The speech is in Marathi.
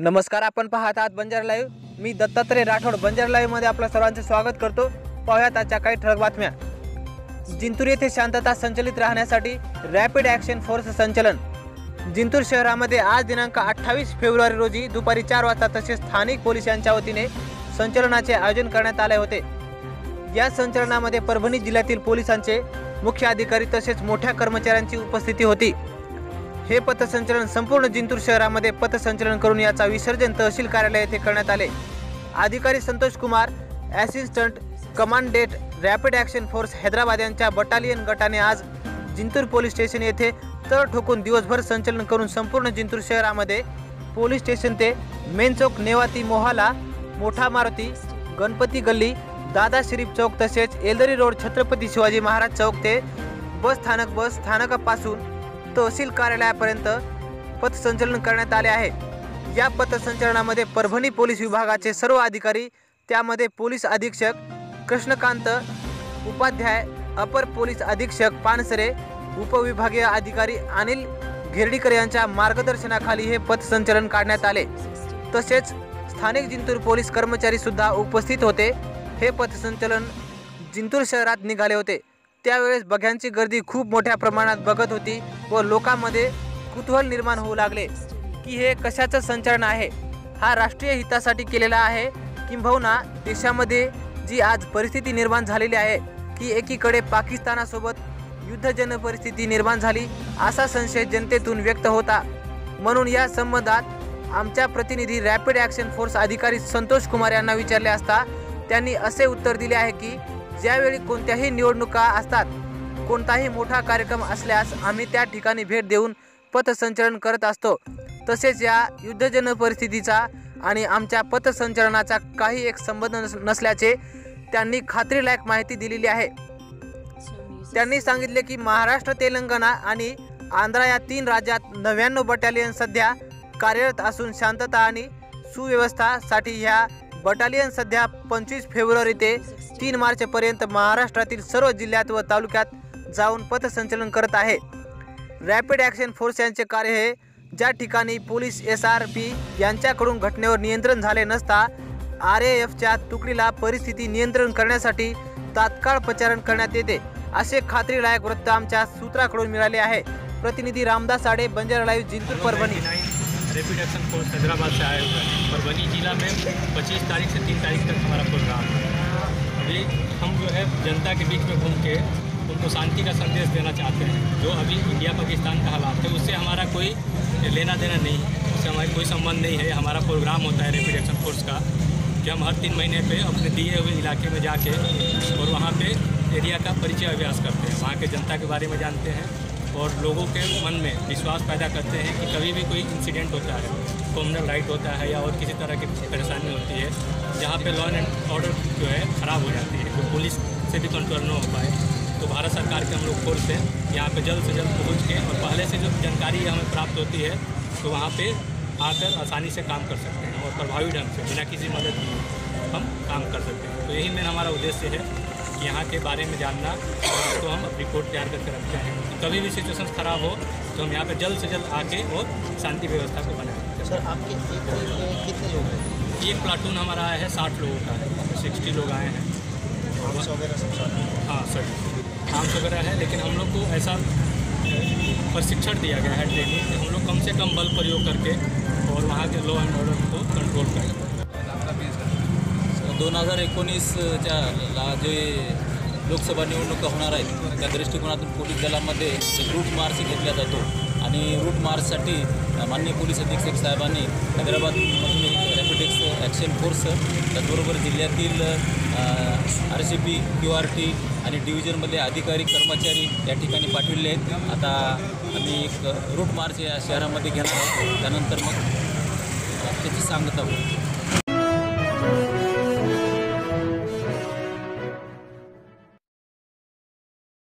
नमस्कार आपण पाहत आहात बंजार लाईव्ह. मी दत्तात्रय राठोड बंजार लाईव्हमध्ये आपलं सर्वांचं सर्वांचे स्वागत करतो. पाहूयात आजच्या काही ठळक बातम्या. जिंतूर येथे शांतता संचलित राहण्यासाठी रॅपिड ॲक्शन फोर्स संचलन. जिंतूर शहरामध्ये आज दिनांक अठ्ठावीस फेब्रुवारी रोजी दुपारी चार वाजता तसेच स्थानिक पोलीस यांच्या वतीने संचलनाचे आयोजन करण्यात आले होते. या संचलनामध्ये परभणी जिल्ह्यातील पोलिसांचे मुख्य अधिकारी तसेच मोठ्या कर्मचाऱ्यांची उपस्थिती होती. हे पथसंचलन संपूर्ण जिंतूर शहरामध्ये पथसंचलन करून याचा विसर्जन तहसील कार्यालय येथे करण्यात आले. अधिकारी Santosh Kumar assistant commandant rapid action force Hyderabad यांच्या बटालियन गटाने आज जिंतूर पोलीस स्टेशन येथे तळ ठोकून दिवसभर संचलन करून संपूर्ण जिंतूर शहरामध्ये पोलीस स्टेशन ते मेन चौक नेवाती मोहाला मोठा मारुती गणपती गल्ली दादा शरीफ चौक तसेच एलदरी रोड छत्रपती शिवाजी महाराज चौक ते बस स्थानक बस स्थानकापासून तहसील कार्यालयापर्यंत पथसंचलन करण्यात आले आहे. या पथसंचलनामध्ये परभणी पोलीस विभागाचे सर्व अधिकारी त्यामध्ये पोलीस अधीक्षक कृष्णकांत उपाध्याय अपर पोलीस अधीक्षक पानसरे उपविभागीय अधिकारी अनिल घेरडीकर यांच्या मार्गदर्शनाखाली हे पथसंचलन काढण्यात आले. तसेच स्थानिक जिंतूर पोलीस कर्मचारी सुद्धा उपस्थित होते. हे पथसंचलन जिंतूर शहरात निघाले होते. त्यावेळेस बघ्यांची गर्दी खूप मोठ्या प्रमाणात बघत होती व लोकांमध्ये कुतूहल निर्माण होऊ लागले की हे कशाचं संचलन आहे? हा राष्ट्रीय हितासाठी केलेला आहे? किंबहुना देशामध्ये जी आज परिस्थिती निर्माण झालेली आहे की एकीकडे पाकिस्तानासोबत युद्धजन्य परिस्थिती निर्माण झाली असा संशय जनतेतून व्यक्त होता. म्हणून या संबंधात आमच्या प्रतिनिधी रॅपिड ॲक्शन फोर्स अधिकारी संतोष कुमार यांना विचारले असता त्यांनी असे उत्तर दिले आहे की ज्यावेळी कोणत्याही निवडणुका असतात कोणताही मोठा कार्यक्रम असल्यास आम्ही त्या ठिकाणी भेट देऊन पथसंचलन करत असतो. तसेच या युद्धजन्य परिस्थितीचा आणि आमच्या पथसंचलनाचा काही एक संबंध नस नसल्याचे त्यांनी खात्रीलायक माहिती दिलेली आहे. त्यांनी सांगितले की महाराष्ट्र तेलंगणा आणि आंध्रा या तीन राज्यात नव्याण्णव बटालियन सध्या कार्यरत असून शांतता आणि सुव्यवस्थासाठी ह्या बटालियन सध्या पंचवीस फेब्रुवारी ते तीन मार्चपर्यंत महाराष्ट्रातील सर्व जिल्ह्यात व तालुक्यात जाऊन पथसंचलन करत आहे. रॅपिड ॲक्शन फोर्स यांचे कार्य हे ज्या ठिकाणी पोलीस एस आर पी यांच्याकडून घटनेवर नियंत्रण झाले नसता आर ए एफच्या तुकडीला परिस्थिती नियंत्रण करण्यासाठी तात्काळ प्रचारण करण्यात येते असे खात्रीलायक वृत्त आमच्या सूत्राकडून मिळाले आहे. प्रतिनिधी Ramdas Sade Banjara live Jintur Parbhani. Rapid action force Hyderabad से आए हुए हैं। परभनी जिला में 25 तारीख से 3 तारीख तक हमारा प्रोग्राम है। अभी हम जो है जनता के बीच में घूम के उनको शांति का संदेश देना चाहते हैं। जो अभी इंडिया पाकिस्तान का हालात है, उससे हमारा कोई लेना देना नहीं है उससे हमारा कोई संबंध नहीं है। हमारा प्रोग्राम होता है रेपिड एक्शन फोर्स का, कि हम हर तीन महीने पे अपने दिए हुए इलाके में जाके और वहाँ पे एरिया का परिचय अभ्यास करते हैं। वहाँ के जनता के बारे में जानते हैं। और लोगों के मन में विश्वास पैदा करते हैं कि कभी भी कोई इंसिडेंट होता है कॉमनल राइट होता है या और किसी तरह की परेशानी होती है, जहाँ पे लॉ एंड ऑर्डर जो है ख़राब हो जाती है तो पुलिस से भी कंट्रोल न हो पाए। तो भारत सरकार के हम लोग फोर्स हैं यहाँ पे जल्द से जल्द पहुँच के और पहले से जो जानकारी हमें प्राप्त होती है तो वहाँ पे आकर आसानी से काम कर सकते हैं और प्रभावी ढंग से, बिना किसी मदद के हम काम कर सकते हैं। तो यही मेन हमारा उद्देश्य है। यहाँ के बारे में जानना और उसको हम रिपोर्ट तैयार करके रखते हैं। कभी भी सिचुएशन ख़राब हो तो हम यहाँ पर जल्द से जल्द आके और शांति व्यवस्था को बनाए। सर आपके कितने लोग हैं? एक प्लाटून हमारा आया है साठ लोगों का। है सिक्सटी लोग आए हैं। हाँ सर। आर्म्स वगैरह है लेकिन हम लोग को ऐसा प्रशिक्षण दिया गया है ट्रेनिंग कि हम लोग कम से कम बल प्रयोग करके और वहाँ के लॉ एंड ऑर्डर को कंट्रोल करें। दोन हजार एकोणीसच्या ला जे लोकसभा निवडणुका होणार आहेत त्या दृष्टिकोनातून पोलीस दलामध्ये रूट मार्च घेतला जातो. आणि रूट मार्चसाठी माननीय पोलीस अधीक्षक साहेबांनी हैदराबादमधून एक रॅपिडेक्स ॲक्शन फोर्स त्याचबरोबर जिल्ह्यातील R C P Q R T आणि डिव्हिजनमधले अधिकारी कर्मचारी या ठिकाणी पाठविले आहेत. आता आम्ही एक रूट मार्च या शहरामध्ये घेणार आहोत. त्यानंतर मग त्याची सांगता होईल.